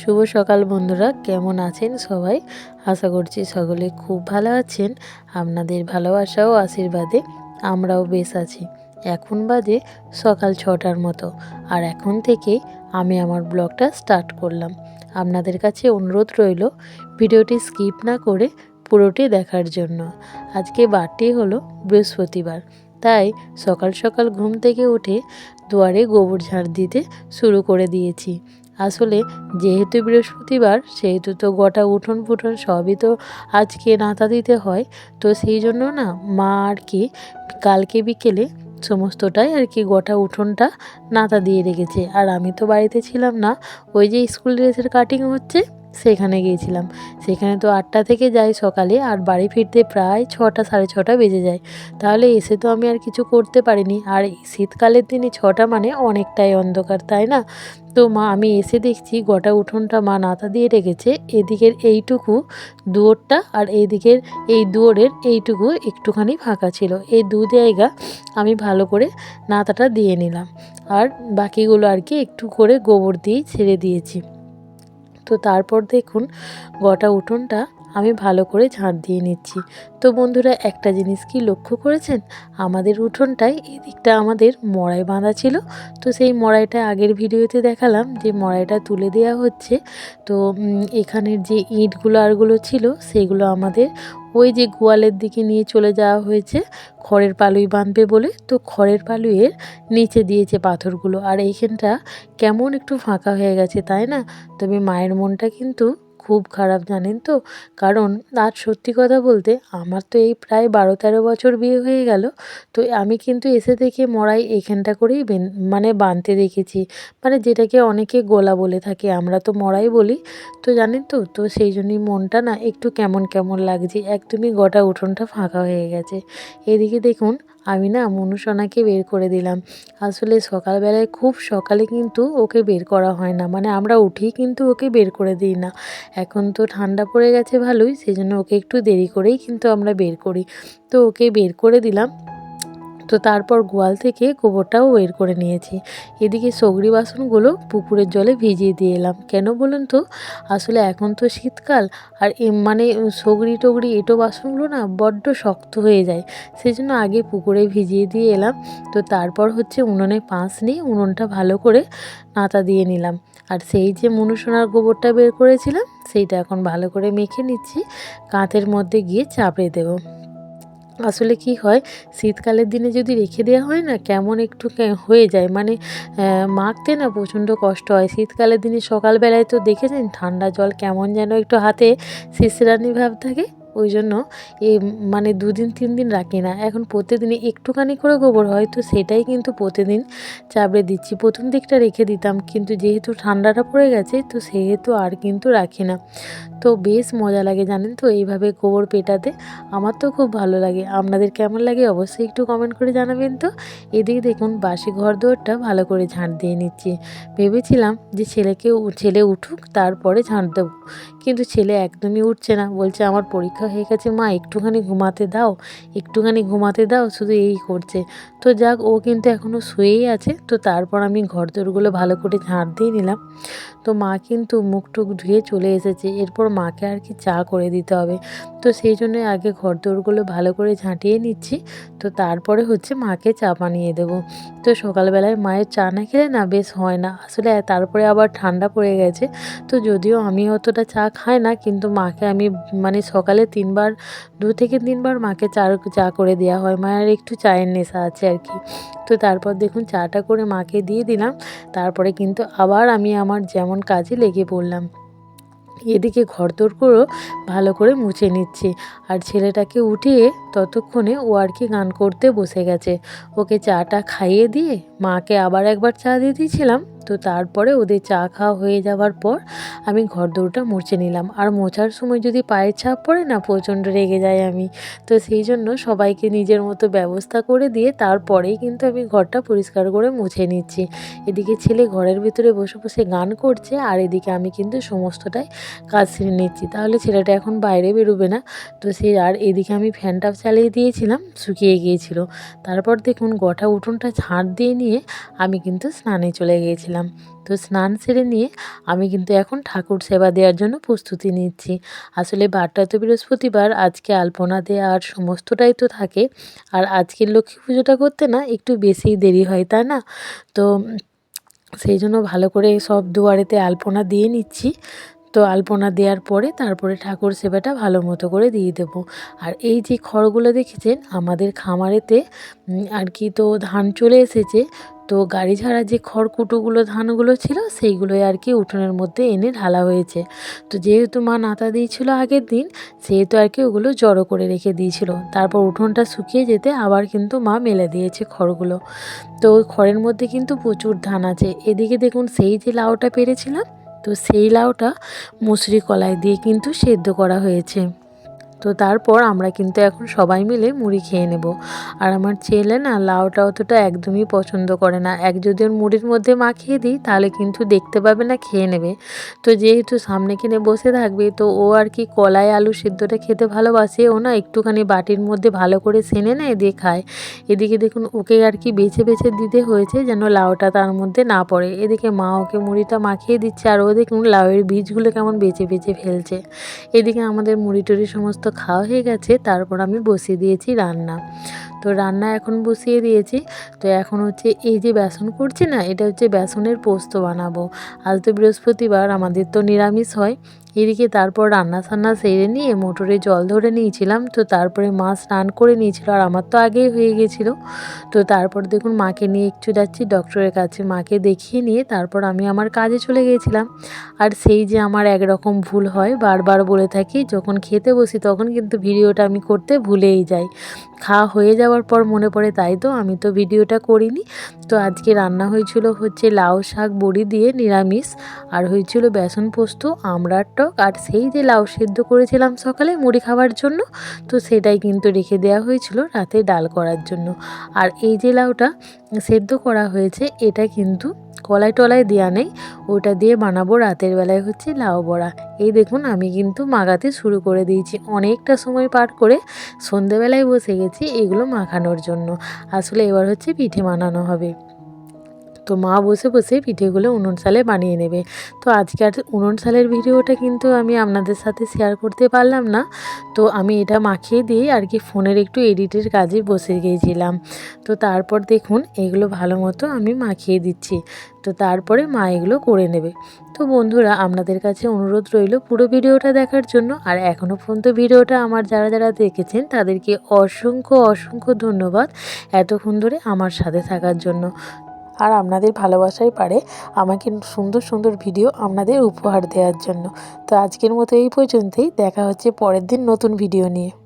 শুভ সকাল বন্ধুরা, কেমন আছেন সবাই? আশা করছি সকলে খুব ভালো আছেন, আপনাদের ভালোবাসা ও আশীর্বাদে আমরাও বেশ আছি। এখন বাজে সকাল ছটার মতো, আর এখন থেকে আমি আমার ব্লগটা স্টার্ট করলাম। আপনাদের কাছে অনুরোধ রইল, ভিডিওটি স্কিপ না করে পুরোটি দেখার জন্য। আজকে বারটি হলো বৃহস্পতিবার, তাই সকাল সকাল ঘুম থেকে উঠে দুয়ারে গোবর ঝাড় দিতে শুরু করে দিয়েছি। আসলে যেহেতু বৃহস্পতিবার, সেহেতু তো গোটা উঠোন ফুটন সবই তো আজকে নাতা দিতে হয়। তো সেই জন্য না মা আর কি কালকে বিকেলে সমস্তটাই আর কি গোটা উঠোনটা নাতা দিয়ে রেখেছে। আর আমি তো বাড়িতে ছিলাম না, ওই যে স্কুল ড্রেসের কাটিং হচ্ছে সেখানে গিয়েছিলাম। সেখানে তো আটটা থেকে যাই সকালে আর বাড়ি ফিরতে প্রায় ছটা, সাড়ে ছটা বেজে যায়। তাহলে এসে তো আমি আর কিছু করতে পারিনি। আর শীতকালের দিনে ছটা মানে অনেকটাই অন্ধকার, তাই না? তো মা, আমি এসে দেখছি গোটা উঠোনটা মা নাতা দিয়ে রেখেছে। এদিকের এইটুকু দুয়োরটা আর এইদিকের এই দুয়োরের এইটুকু একটুখানি ফাঁকা ছিল। এই দু জায়গা আমি ভালো করে নাতাটা দিয়ে নিলাম। আর বাকিগুলো আর কি একটু করে গোবর দিয়েই ছেড়ে দিয়েছি। তো তারপর দেখুন গোটা উঠোনটা আমি ভালো করে ঝাঁট দিয়ে নিচ্ছি। তো বন্ধুরা, একটা জিনিস কি লক্ষ্য করেছেন? আমাদের উঠোনটায় এদিকটা আমাদের মড়াই বাঁধা ছিল। তো সেই মড়াইটা আগের ভিডিওতে দেখালাম যে মড়াইটা তুলে দেওয়া হচ্ছে। তো এখানের যে ইঁটগুলো আরগুলো ছিল, সেগুলো আমাদের ওই যে গোয়ালের দিকে নিয়ে চলে যাওয়া হয়েছে। খড়ের পালুই বাঁধবে বলে। তো খড়ের পালুয়ের নিচে দিয়েছে পাথরগুলো। আর এইখানটা কেমন একটু ফাঁকা হয়ে গেছে, তাই না? তবে মায়ের মনটা কিন্তু খুব খারাপ জানেন তো? কারণ আর সত্যি কথা বলতে আমার তো এই প্রায় বারো তেরো বছর বিয়ে হয়ে গেল। তো আমি কিন্তু এসে থেকে মড়াই এখানটা করেই মানে বাঁধতে দেখেছি। মানে যেটাকে অনেকে গোলা বলে থাকে, আমরা তো মড়াই বলি। তো জানেন তো? তো সেই জন্যই মনটা না একটু কেমন কেমন লাগছে। একদমই গোটা উঠোনটা ফাঁকা হয়ে গেছে। এদিকে দেখুন আমি না মনুসোনাকে বের করে দিলাম। আসলে সকালবেলায় খুব সকালে কিন্তু ওকে বের করা হয় না। মানে আমরা উঠেই কিন্তু ওকে বের করে দিই না। এখন তো ঠান্ডা পড়ে গেছে ভালোই সেই জন্য ওকে একটু দেরি করেই কিন্তু আমরা বের করি। তো ওকে বের করে দিলাম। তো তারপর গোয়াল থেকে গোবরটাও বের করে নিয়েছি। এদিকে সগড়ি বাসনগুলো পুকুরের জলে ভিজিয়ে দিয়ে এলাম। কেন বলুন তো? আসলে এখন তো শীতকাল আর মানে সগড়ি টগড়ি এটো বাসনগুলো না বড্ড শক্ত হয়ে যায়। সেই জন্য আগে পুকুরে ভিজিয়ে দিয়ে এলাম। তো তারপর হচ্ছে উনুনে পাঁচ নিয়ে উনুনটা ভালো করে নাতা দিয়ে নিলাম। আর সেই যে মনুসোনার গোবরটা বের করেছিলাম, সেইটা এখন ভালো করে মেখে নিচ্ছি। কাঁথের মধ্যে গিয়ে চাপড়ে দেবো। আসলে কি হয়? শীতকালের দিনে যদি রেখে দেওয়া হয় না, কেমন একটু হয়ে যায়? মানে মাখতে না প্রচণ্ড কষ্ট হয়। শীতকালের দিনে সকালবেলায় তো দেখেছেন, ঠান্ডা জল কেমন যেন একটু হাতে, শিশিরানি ভাব থাকে। ওই জন্য এ মানে দুদিন তিন দিন রাখি না। এখন প্রতিদিনই একটুখানি করে গোবর হয়, তো সেটাই কিন্তু প্রতিদিন চাবড়ে দিচ্ছি। প্রথম দিকটা রেখে দিতাম, কিন্তু যেহেতু ঠান্ডাটা পড়ে গেছে, তো সেহেতু আর কিন্তু রাখি না। তো বেশ মজা লাগে, জানেন তো, এইভাবে গোবর পেটাতে। আমার তো খুব ভালো লাগে। আপনাদের কেমন লাগে অবশ্যই একটু কমেন্ট করে জানাবেন তো। এদিকে দেখুন, বাসি ঘর দোরটা ভালো করে ঝাঁট দিয়ে নিচ্ছি। ভেবেছিলাম যে ছেলেকে ছেলে উঠুক, তারপরে ঝাঁট দেবো। কিন্তু ছেলে একদমই উঠছে না। বলছে, আমার পরীক্ষা হয়ে গেছে, মা, একটুখানি ঘুমাতে দাও, একটুখানি ঘুমাতে দাও, শুধু এই করছে। তো যাক, ও কিন্তু এখনও শুয়েই আছে। তো তারপর আমি ঘর দোরগুলো ভালো করে ঝাঁট দিয়ে নিলাম। তো মা কিন্তু মুখ টুক ধুয়ে চলে এসেছে। এরপর মাকে আর কি চা করে দিতে হবে। তো সেই জন্য আগে ঘর দোরগুলো ভালো করে ঝাঁটিয়ে নিচ্ছি। তো তারপরে হচ্ছে মাকে চা বানিয়ে দেবো। তো সকালবেলায় মায়ের চা না খেলে না বেশ হয় না। আসলে তারপরে আবার ঠান্ডা পড়ে গেছে। তো যদিও আমি অতটা চা খাই না, কিন্তু মাকে আমি মানে সকালে তিনবার, দু থেকে তিনবার মাকে চা চা করে দেওয়া হয়। মায়ের একটু চায়ের নেশা আছে আর কি। তো তারপর দেখুন, চাটা করে মাকে দিয়ে দিলাম। তারপরে কিন্তু আবার আমি আমার যেমন কাজে লেগে পড়লাম। এদিকে ঘরদোরগুলো ভালো করে মুছে নিচ্ছি। আর ছেলেটাকে উঠিয়ে ততক্ষণে ও আর কি গান করতে বসে গেছে। ওকে চাটা খাইয়ে দিয়ে মাকে আবার একবার চা দিয়ে দিয়েছিলাম। তো তারপরে ওদের চা খাওয়া হয়ে যাওয়ার পর আমি ঘর দৌড়টা মুছে নিলাম। আর মোছার সময় যদি পায়ের ছাপ পড়ে না, প্রচণ্ড রেগে যাই আমি। তো সেই জন্য সবাইকে নিজের মতো ব্যবস্থা করে দিয়ে তারপরেই কিন্তু আমি ঘরটা পরিষ্কার করে মুছে নিচ্ছি। এদিকে ছেলে ঘরের ভিতরে বসে বসে গান করছে, আর এদিকে আমি কিন্তু সমস্তটাই কাজ সেরে নিচ্ছি। তাহলে ছেলেটা এখন বাইরে বেরোবে না। তো সে, আর এদিকে আমি ফ্যানটা চালিয়ে দিয়েছিলাম, শুকিয়ে গিয়েছিল। তারপর দেখুন গোটা উঠোনটা ঝাঁট দিয়ে নিয়ে আমি কিন্তু স্নানে চলে গিয়েছিলাম। গিয়েছিলাম তো স্নান সেরে নিয়ে আমি কিন্তু এখন ঠাকুর সেবা দেওয়ার জন্য প্রস্তুতি নিচ্ছি। আসলে বারটা তো বৃহস্পতিবার, আজকে আলপনা দেওয়া আর সমস্তটাই তো থাকে। আর আজকের লক্ষ্মী পুজোটা করতে না একটু বেশিই দেরি হয় তা না? তো সেই জন্য ভালো করে সব দুয়ারেতে আলপনা দিয়ে নিচ্ছি। তো আলপনা দেওয়ার পরে তারপরে ঠাকুর সেবাটা ভালো মতো করে দিয়ে দেব। আর এই যে খড়গুলো দেখেছেন, আমাদের খামারেতে আর কি তো ধান চলে এসেছে, তো গাড়ি ছাড়া যে খড়কুটোগুলো, ধানগুলো ছিল, সেইগুলোই আর কি উঠোনের মধ্যে এনে ঢালা হয়েছে। তো যেহেতু মা নাতা দিয়েছিল আগের দিন, সেহেতু আর কি ওগুলো জড়ো করে রেখে দিয়েছিল। তারপর উঠোনটা শুকিয়ে যেতে আবার কিন্তু মা মেলে দিয়েছে খড়গুলো। তো ওই খড়ের মধ্যে কিন্তু প্রচুর ধান আছে। এদিকে দেখুন, সেই যে লাউটা পেরেছিলাম তো সেই লাউটা মুসুরি কলাই দিয়ে কিন্তু সেদ্ধ করা হয়েছে। তো তারপর আমরা কিন্তু এখন সবাই মিলে মুড়ি খেয়ে নেব। আর আমার ছেলে না লাউটা অতটা একদমই পছন্দ করে না। এক যদি ওর মুড়ির মধ্যে মাখিয়ে দিই, তাহলে কিন্তু দেখতে পাবে না, খেয়ে নেবে। তো যেহেতু সামনে কিনে বসে থাকবে, তো ও আর কি কলাই আলু সেদ্ধটা খেতে ভালোবাসে। ও না একটুখানি বাটির মধ্যে ভালো করে সেনে নেয়, দিয়ে খায়। এদিকে দেখুন ওকে আর কি বেছে বেছে দিতে হয়েছে, যেন লাউটা তার মধ্যে না পড়ে। এদিকে মা ওকে মুড়িটা মাখিয়ে দিচ্ছে, আর ও দেখুন লাউয়ের বীজগুলো কেমন বেছে বেছে ফেলছে। এদিকে আমাদের মুড়ি টুড়ি সমস্ত খাওয়া হয়ে গেছে তারপর আমি বসিয়ে দিয়েছি রান্না। তো রান্না এখন বসিয়ে দিয়েছি। তো এখন হচ্ছে এই যে বেসন করছি না, এটা হচ্ছে বেসনের পোস্ত বানাবো। আজ তো বৃহস্পতিবার, আমাদের তো নিরামিষ হয়। এদিকে তারপর রান্না সান্না সেরে নিয়ে মোটরে জল ধরে নিয়েছিলাম। তো তারপরে মা স্নান করে নিয়েছিল, আর আমার তো আগেই হয়ে গেছিল। তো তারপর দেখুন মাকে নিয়ে একটু যাচ্ছি ডক্টরের কাছে। মাকে দেখিয়ে নিয়ে তারপর আমি আমার কাজে চলে গিয়েছিলাম আর সেই যে আমার একরকম ভুল হয়, বারবার বলে থাকি, যখন খেতে বসি তখন কিন্তু ভিডিওটা আমি করতে ভুলেই যাই। খাওয়া হয়ে যাওয়ার পর মনে পড়ে, তাই তো, আমি তো ভিডিওটা করিনি। তো আজকে রান্না হয়েছিল হচ্ছে লাউ শাক বড়ি দিয়ে নিরামিষ। আর হয়েছিল বেসন পোস্ত, আমড়ার টক, আর সেই যে লাউ সেদ্ধ করেছিলাম সকালে মুড়ি খাওয়ার জন্য, তো সেটাই কিন্তু রেখে দেওয়া হয়েছিল রাতে ডাল করার জন্য। আর এই যে লাউটা সেদ্ধ করা হয়েছে, এটা কিন্তু কলাই টলাই দেওয়া নেই, ওটা দিয়ে বানাবো রাতের বেলায় হচ্ছে লাউ বড়া। এই দেখুন, আমি কিন্তু মাগাতে শুরু করে দিয়েছি। অনেকটা সময় পার করে সন্ধেবেলায় বসে গেছি, এগুলো মাখানোর জন্য। আসলে এবার হচ্ছে পিঠে বানানো হবে। তো মা বসে বসে পিঠেগুলো উনুন সালে বানিয়ে নেবে। তো আজকের উনুন সালের ভিডিওটা কিন্তু আমি আপনাদের সাথে শেয়ার করতে পারলাম না। তো আমি এটা মাখিয়ে দিয়ে আর কি ফোনের একটু এডিটের কাজে বসে গিয়েছিলাম। তো তারপর দেখুন এগুলো ভালো মতো আমি মাখিয়ে দিচ্ছি। তো তারপরে মা এগুলো করে নেবে। তো বন্ধুরা, আপনাদের কাছে অনুরোধ রইল পুরো ভিডিওটা দেখার জন্য। আর এখনও পর্যন্ত ভিডিওটা আমার যারা যারা দেখেছেন, তাদেরকে অসংখ্য অসংখ্য ধন্যবাদ এতক্ষণ ধরে আমার সাথে থাকার জন্য। আর আপনাদের ভালোবাসাই পারে আমাকে সুন্দর সুন্দর ভিডিও আপনাদের উপহার দেওয়ার জন্য। তো আজকের মতো এই পর্যন্তই। দেখা হচ্ছে পরের দিন নতুন ভিডিও নিয়ে।